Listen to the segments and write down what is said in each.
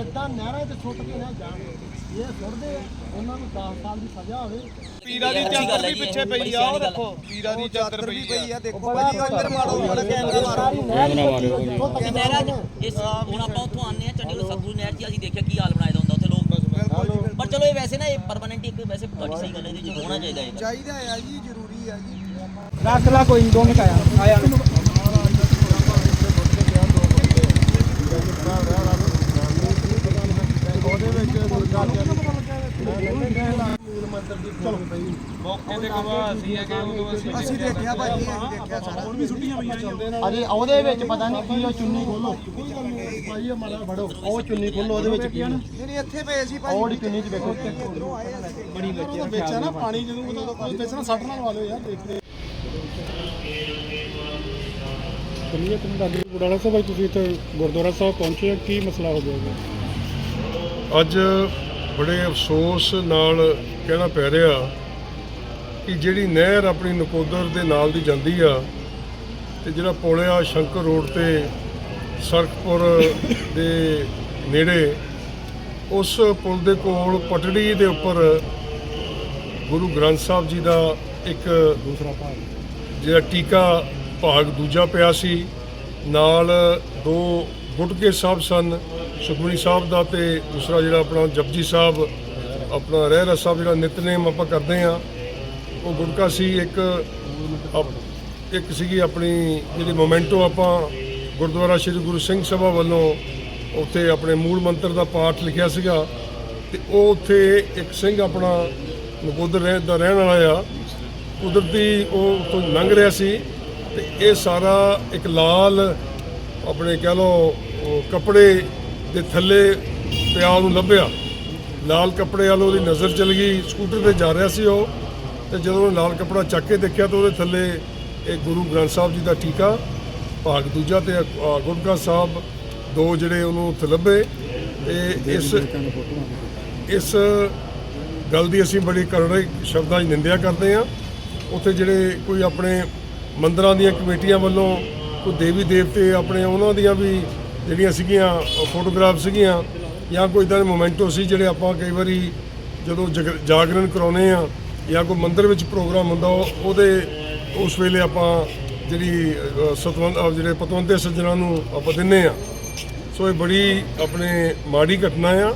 ਇਦਾਂ ਨਹਿਰਾਂ 'ਚ ਸੁੱਟ ਕੇ ਨਾ ਜਾਣ। ਇਹ ਸੁੱਟਦੇ ਆ ਉਹਨਾਂ ਨੂੰ 10 ਸਾਲ ਦੀ ਸਜ਼ਾ ਹੋਵੇ। ਪੀਰਾਂ ਦੀ ਚਾਦਰ ਵੀ ਪਿੱਛੇ ਪਈ ਆ ਉਹ ਦੇਖੋ ਪੀਰਾਂ ਦੀ ਚਾਦਰ ਪਈ ਆ। ਦੇਖੋ ਭਾਜੀ ਅੰਦਰ ਮਾਰੋ ਬੜਾ ਕੈਮਰਾ ਮਾਰੋ। ਨਹਿਰਾਂ 'ਚ ਇਸ ਹੁਣ ਆਪਾਂ ਉੱਥੋਂ ਆਉਂਦੇ ਆ ਚੰਡੀਗੜ੍ਹ ਸਤਗੁਰੂ ਨਹਿਰ 'ਚ ਅਸੀਂ ਦੇਖਿਆ ਕੀ ਹਾਲ ਬਣਾਇਆ ਹੁੰਦਾ ਉੱਥੇ ਲੋਕ ਪਰ ਚਲੋ ਇਹ ਵੈਸੇ ਨਾ ਇਹ ਪਰਮਾਨੈਂਟ ਇੱਕ ਵੈਸੇ ਤੁਹਾਡੀ ਸਹੀ ਗੱਲ ਹੈ ਇਹਦੇ 'ਚ ਹੋਣਾ ਚਾਹੀਦਾ ਇਹ। ਚਾਹੀਦਾ ਆ ਜੀ ਜ਼ਰੂਰੀ ਆ ਜੀ। ਰੱਖ ਲਾ ਕੋਈ ਨਹੀਂ ਦੋ ਮਿੰਟ ਆਇਆ। ਆਇਆ ਮੌਕੇ ਤੇ ਗਵਾਹ ਅਸੀਂ ਹੈਗੇ ਉਦੋਂ ਅਸੀਂ ਅਸੀਂ ਦੇਖਿਆ ਭਾਜੀ ਅਸੀਂ ਦੇਖਿਆ ਸਾਰਾ। ਹੁਣ ਵੀ ਛੁੱਟੀਆਂ ਪਈਆਂ ਅਜੇ ਉਹਦੇ ਵਿੱਚ ਪਤਾ ਨਹੀਂ ਕੀ ਉਹ ਚੁੰਨੀ ਖੋਲੋ। ਭਾਈ ਇਹ ਮਾੜਾ ਫੜੋ ਉਹ ਚੁੰਨੀ ਖੋਲੋ ਉਹਦੇ ਵਿੱਚ ਕੀ ਨਹੀਂ ਇੱਥੇ ਪਏ ਸੀ ਉਹ ਦੀ ਚੁੰਨੀ 'ਚ ਵੇਖੋ ਬੜੀ ਵਿੱਚ ਨਾ ਪਾਣੀ ਜਦੋਂ ਉਹਦਾ ਉੱਤੇ ਨਾ ਸੱਟ ਨਾਲ ਵਾਲੇ ਯਾਰ ਦੇਖਦੇ ਕਲੀਏ ਪਿੰਡ ਅੱਗੇ ਗੁਰਦੁਆਰਾ ਸਾਹਿਬ ਤੁਸੀਂ ਇੱਥੇ ਗੁਰਦੁਆਰਾ ਸਾਹਿਬ ਪਹੁੰਚੇ ਹੋ ਕੀ ਮਸਲਾ ਹੋ ਗਿਆ ਅੱਜ ਬੜੇ ਅਫਸੋਸ ਨਾਲ ਕਹਿਣਾ ਪੈ ਰਿਹਾ ਕਿ ਜਿਹੜੀ ਨਹਿਰ ਆਪਣੀ ਨਕੋਦਰ ਦੇ ਨਾਲ ਦੀ ਜਾਂਦੀ ਆ ਤੇ ਜਿਹੜਾ ਪੁਲ ਆ ਸ਼ੰਕਰ ਰੋਡ ਤੇ ਸਰਕਪੁਰ ਦੇ ਨੇੜੇ ਉਸ ਪੁਲ ਦੇ ਕੋਲ ਪਟੜੀ ਦੇ ਉੱਪਰ ਗੁਰੂ ਗ੍ਰੰਥ ਸਾਹਿਬ ਜੀ ਦਾ ਇੱਕ ਦੂਸਰਾ ਭਾਗ। ਜਿਹੜਾ ਟੀਕਾ ਭਾਗ ਦੂਜਾ ਪਿਆ ਸੀ ਨਾਲ ਦੋ ਗੁਟਕੇ ਸਾਹਿਬ ਸਨ ਸੁਖਮਨੀ ਸਾਹਿਬ ਦਾ ਤੇ ਦੂਸਰਾ ਜਿਹੜਾ ਆਪਣਾ ਜਪਜੀ ਸਾਹਿਬ ਆਪਣਾ ਰਹਿਰਾ ਸਾਹਿਬ ਜਿਹੜਾ ਨਿਤਨੇਮ ਆਪਾਂ ਕਰਦੇ ਆ ਉਹ ਗੁਟਕਾ ਸੀ ਇੱਕ ਇੱਕ ਸੀਗੀ ਆਪਣੀ ਜਿਹੜੀ ਮੋਮੈਂਟੋ ਆਪਾਂ ਗੁਰਦੁਆਰਾ ਸ੍ਰੀ ਗੁਰੂ ਸਿੰਘ ਸਭਾ ਵੱਲੋਂ ਉੱਥੇ ਆਪਣੇ ਮੂਲ ਮੰਤਰ ਦਾ ਪਾਠ ਲਿਖਿਆ ਸੀਗਾ। ਤੇ ਉਹ ਉੱਥੇ ਇੱਕ ਸਿੰਘ ਆਪਣਾ ਨਕੋਦਰ ਰਹਿ, ਦਾ ਰਹਿਣ ਵਾਲਾ ਆ। ਕੁਦਰਤੀ ਉਹ ਤੋਂ ਲੰਘ ਰਿਹਾ ਸੀ ਤੇ ਇਹ ਸਾਰਾ ਇੱਕ ਲਾਲ ਆਪਣੇ ਕਹਿ ਲਓ ਕੱਪੜੇ ਦੇ ਥੱਲੇ ਪਿਆ ਨੂੰ ਲੱਭਿਆ। ਲਾਲ ਕੱਪੜੇ ਵਾਲ ਉਹਦੀ ਨਜ਼ਰ ਚਲ ਗਈ, ਸਕੂਟਰ ਤੇ ਜਾ ਰਿਹਾ ਸੀ ਉਹ। ਤੇ ਜਦੋਂ ਲਾਲ ਕੱਪੜਾ ਚੱਕ ਕੇ ਦੇਖਿਆ ਤਾਂ ਉਹਦੇ ਥੱਲੇ ਇਹ ਗੁਰੂ ਗ੍ਰੰਥ ਸਾਹਿਬ ਜੀ ਦਾ ਟੀਕਾ ਭਾਗ ਦੂਜਾ ਤੇ ਗੁਟਕਾ ਸਾਹਿਬ ਦੋ ਜਿਹੜੇ ਉਹਨੂੰ ਉੱਥੇ ਲੱਭੇ। ਤੇ ਇਸ ਇਸ ਗੱਲ ਦੀ ਅਸੀਂ ਬੜੀ ਕਰੜੇ ਸ਼ਬਦਾਂ 'ਚ ਨਿੰਦਿਆ ਕਰਦੇ ਹਾਂ। ਉੱਥੇ ਜਿਹੜੇ ਕੋਈ ਆਪਣੇ ਮੰਦਰਾਂ ਦੀਆਂ ਕਮੇਟੀਆਂ ਵੱਲੋਂ ਕੋਈ ਦੇਵੀ ਦੇਵਤੇ ਆਪਣੇ ਉਹਨਾਂ ਦੀਆਂ ਵੀ ਜਿਹੜੀਆਂ ਸੀਗੀਆਂ ਫੋਟੋਗ੍ਰਾਫ ਸੀਗੀਆਂ ਜਾਂ ਕੋਈ ਇਦਾਂ ਦੇ ਮੋਮੈਂਟੋ ਸੀ ਜਿਹੜੇ ਆਪਾਂ ਕਈ ਵਾਰੀ ਜਦੋਂ ਜਗ- ਜਾਗਰਣ ਕਰਾਉਨੇ ਆ ਜਾਂ ਕੋਈ ਮੰਦਿਰ ਵਿੱਚ ਪ੍ਰੋਗਰਾਮ ਹੁੰਦਾ ਉਹਦੇ ਉਸ ਵੇਲੇ ਆਪਾਂ ਜਿਹੜੀ ਅ, ਸਤਵੰਦ ਜਿਹੜੇ ਪਤਵੰਤੇ ਸੱਜਣਾ ਨੂੰ ਆਪਾਂ ਦਿੰਨੇ ਆ। ਸੋ ਇਹ ਬੜੀ ਆਪਣੇ ਮਾੜੀ ਘਟਨਾ ਆ।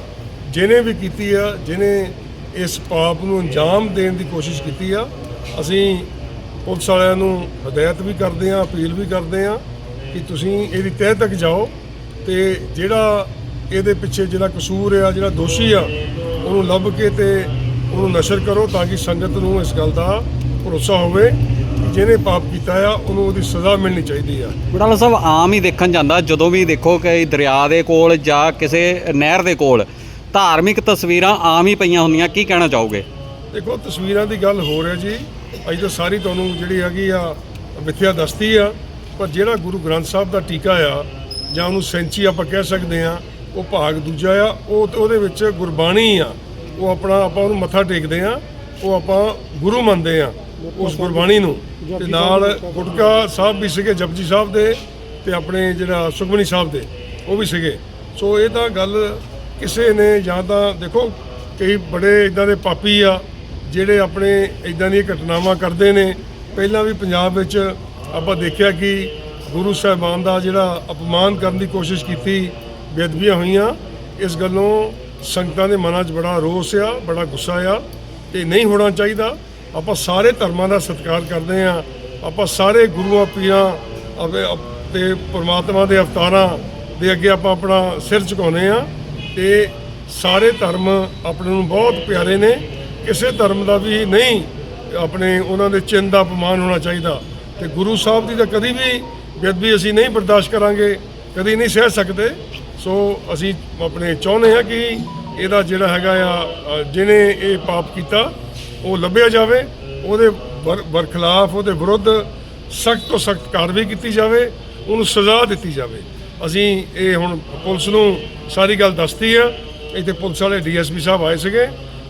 ਜਿਹਨੇ ਵੀ ਕੀਤੀ ਆ ਜਿਹਨੇ ਇਸ ਪਾਪ ਨੂੰ ਅੰਜਾਮ ਦੇਣ ਦੀ ਕੋਸ਼ਿਸ਼ ਕੀਤੀ ਆ ਅਸੀਂ ਪੁਲਿਸ ਵਾਲਿਆਂ ਨੂੰ ਹਦਾਇਤ ਵੀ ਕਰਦੇ ਆ ਅਪੀਲ ਵੀ ਕਰਦੇ ਆ ਕਿ ਤੁਸੀਂ ਇਹਦੀ ਤਹਿ ਤੱਕ ਜਾਓ ਤੇ ਜਿਹੜਾ ਇਹਦੇ ਪਿੱਛੇ ਜਿਹੜਾ ਕਸੂਰ ਆ ਜਿਹੜਾ ਦੋਸ਼ੀ ਆ ਉਹਨੂੰ ਲੱਭ ਕੇ ਤੇ ਉਹਨੂੰ ਨਸ਼ਰ ਕਰੋ ਤਾਂ ਕਿ ਸੰਗਤ ਨੂੰ ਇਸ ਗੱਲ ਦਾ ਭਰੋਸਾ ਹੋਵੇ ਜਿਹਨੇ ਪਾਪ ਕੀਤਾ ਆ ਉਹਨੂੰ ਉਹਦੀ ਸਜ਼ਾ ਮਿਲਣੀ ਚਾਹੀਦੀ ਆ। ਬਟਾਲਾ ਸਾਹਿਬ ਆਮ ਹੀ ਦੇਖਣ ਜਾਂਦਾ ਜਦੋਂ ਵੀ ਦੇਖੋ ਕਿ ਦਰਿਆ ਦੇ ਕੋਲ ਜਾਂ ਕਿਸੇ ਨਹਿਰ ਦੇ ਕੋਲ ਧਾਰਮਿਕ ਤਸਵੀਰਾਂ ਆਮ ਹੀ ਪਈਆਂ ਹੁੰਦੀਆਂ ਕੀ ਕਹਿਣਾ ਚਾਹੋਗੇ? ਦੇਖੋ ਤਸਵੀਰਾਂ ਦੀ ਗੱਲ ਹੋ ਰਿਹਾ ਜੀ। ਅੱਜ ਤਾਂ ਸਾਰੀ ਤੁਹਾਨੂੰ ਜਿਹੜੀ ਹੈਗੀ ਆ ਮਿੱਥਿਆ ਦੱਸਦੀ ਆ। ਪਰ ਜਿਹੜਾ ਗੁਰੂ ਗ੍ਰੰਥ ਸਾਹਿਬ ਦਾ ਟੀਕਾ ਆ ਜਾਂ ਉਹਨੂੰ ਸੈਂਚੀ ਆਪਾਂ ਕਹਿ ਸਕਦੇ ਆ ਉਹ ਭਾਗ ਦੂਜਾ ਆ ਉਹ ਉਹਦੇ ਵਿੱਚ ਗੁਰਬਾਣੀ ਆ। ਉਹ ਆਪਣਾ ਆਪਾਂ ਉਹਨੂੰ ਮੱਥਾ ਟੇਕਦੇ ਆ ਉਹ ਆਪਾਂ ਗੁਰੂ ਮੰਨਦੇ ਆ ਉਸ ਗੁਰਬਾਣੀ ਨੂੰ। ਤੇ ਨਾਲ ਗੁਟਕਾ ਸਾਹਿਬ ਵੀ ਸੀਗੇ, ਜਪਜੀ ਸਾਹਿਬ ਦੇ ਤੇ ਆਪਣੇ ਜਿਹੜਾ ਸੁਖਮਨੀ ਸਾਹਿਬ ਦੇ, ਉਹ ਵੀ ਸੀਗੇ। ਸੋ ਇਹ ਤਾਂ ਗੱਲ ਕਿਸੇ ਨੇ ਜਾਂ ਤਾਂ ਦੇਖੋ ਕਈ ਬੜੇ ਇਦਾਂ ਦੇ ਪਾਪੀ ਆ, ਜਿਹੜੇ ਆਪਣੇ ਇਦਾਂ ਦੀਆਂ ਘਟਨਾਵਾਂ ਕਰਦੇ ਨੇ। ਪਹਿਲਾਂ ਵੀ ਪੰਜਾਬ ਵਿੱਚ ਆਪਾਂ ਦੇਖਿਆ ਕਿ ਗੁਰੂ ਸਾਹਿਬਾਨ ਦਾ ਜਿਹੜਾ ਅਪਮਾਨ ਕਰਨ ਦੀ ਕੋਸ਼ਿਸ਼ ਕੀਤੀ, ਬੇਅਦਬੀਆਂ ਹੋਈਆਂ, ਇਸ ਗੱਲੋਂ ਸੰਗਤਾਂ ਦੇ ਮਨਾਂ 'ਚ ਬੜਾ ਰੋਸ ਆ, ਬੜਾ ਗੁੱਸਾ ਆ ਤੇ ਨਹੀਂ ਹੋਣਾ ਚਾਹੀਦਾ। ਆਪਾਂ ਸਾਰੇ ਧਰਮਾਂ ਦਾ ਸਤਿਕਾਰ ਕਰਦੇ ਆ ਆਪਾਂ ਸਾਰੇ ਗੁਰੂਆਂ, ਪੀਰਾਂ ਅਤੇ ਤੇ ਪ੍ਰਮਾਤਮਾ ਦੇ ਅਵਤਾਰਾਂ ਦੇ ਅੱਗੇ ਆਪਾਂ ਆਪਣਾ ਸਿਰ ਝੁਕਾਉਂਦੇ ਆ ਤੇ ਸਾਰੇ ਧਰਮ ਆਪਣੇ ਨੂੰ ਬਹੁਤ ਪਿਆਰੇ ਨੇ। ਕਿਸੇ ਧਰਮ ਦਾ ਵੀ ਨਹੀਂ ਆਪਣੇ ਉਹਨਾਂ ਦੇ ਚਿੰਨ ਦਾ ਅਪਮਾਨ ਹੋਣਾ ਚਾਹੀਦਾ। ਤੇ ਗੁਰੂ ਸਾਹਿਬ ਦੀ ਤਾਂ ਕਦੀ ਵੀ ਬੇਅਦਬੀ ਅਸੀਂ ਨਹੀਂ ਬਰਦਾਸ਼ਤ ਕਰਾਂਗੇ, ਕਦੀ ਨਹੀਂ ਸਹਿ ਸਕਦੇ। ਸੋ ਅਸੀਂ ਆਪਣੇ ਚਾਹੁੰਦੇ ਹਾਂ ਕਿ ਇਹਦਾ ਜਿਹੜਾ ਹੈਗਾ ਆ ਜਿਹਨੇ ਇਹ ਪਾਪ ਕੀਤਾ, ਉਹ ਲੱਭਿਆ ਜਾਵੇ। ਉਹਦੇ ਬਰਖਲਾਫ ਉਹਦੇ ਵਿਰੁੱਧ ਸਖਤ ਤੋਂ ਸਖਤ ਕਾਰਵਾਈ ਕੀਤੀ ਜਾਵੇ, ਉਹਨੂੰ ਸਜ਼ਾ ਦਿੱਤੀ ਜਾਵੇ। ਅਸੀਂ ਇਹ ਹੁਣ ਪੁਲਿਸ ਨੂੰ ਸਾਰੀ ਗੱਲ ਦੱਸਤੀ ਆ। ਇੱਥੇ ਪੁਲਿਸ ਵਾਲੇ ਡੀਐਸਪੀ ਸਾਹਿਬ ਆਏ ਸੀਗੇ,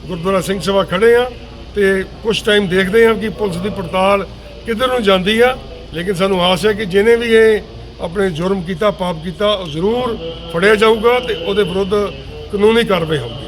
ਗੁਰਦੁਆਰਾ ਸਿੰਘ ਸਭਾ ਖੜੇ ਆ ਤੇ ਕੁਝ ਟਾਈਮ ਦੇਖਦੇ ਆ ਕਿ ਪੁਲਿਸ ਦੀ ਪੜਤਾਲ ਕਿੱਧਰ ਨੂੰ ਜਾਂਦੀ ਆ। ਲੇਕਿਨ ਸਾਨੂੰ ਆਸ ਹੈ ਕਿ ਜਿਹਨੇ ਵੀ ਇਹ ਆਪਣੇ ਜੁਰਮ ਕੀਤਾ ਪਾਪ ਕੀਤਾ ਜ਼ਰੂਰ ਫੜਿਆ ਜਾਊਗਾ ਤੇ ਉਹਦੇ ਵਿਰੁੱਧ ਕਾਨੂੰਨੀ ਕਾਰਵਾਈ ਹੋਊਗੀ।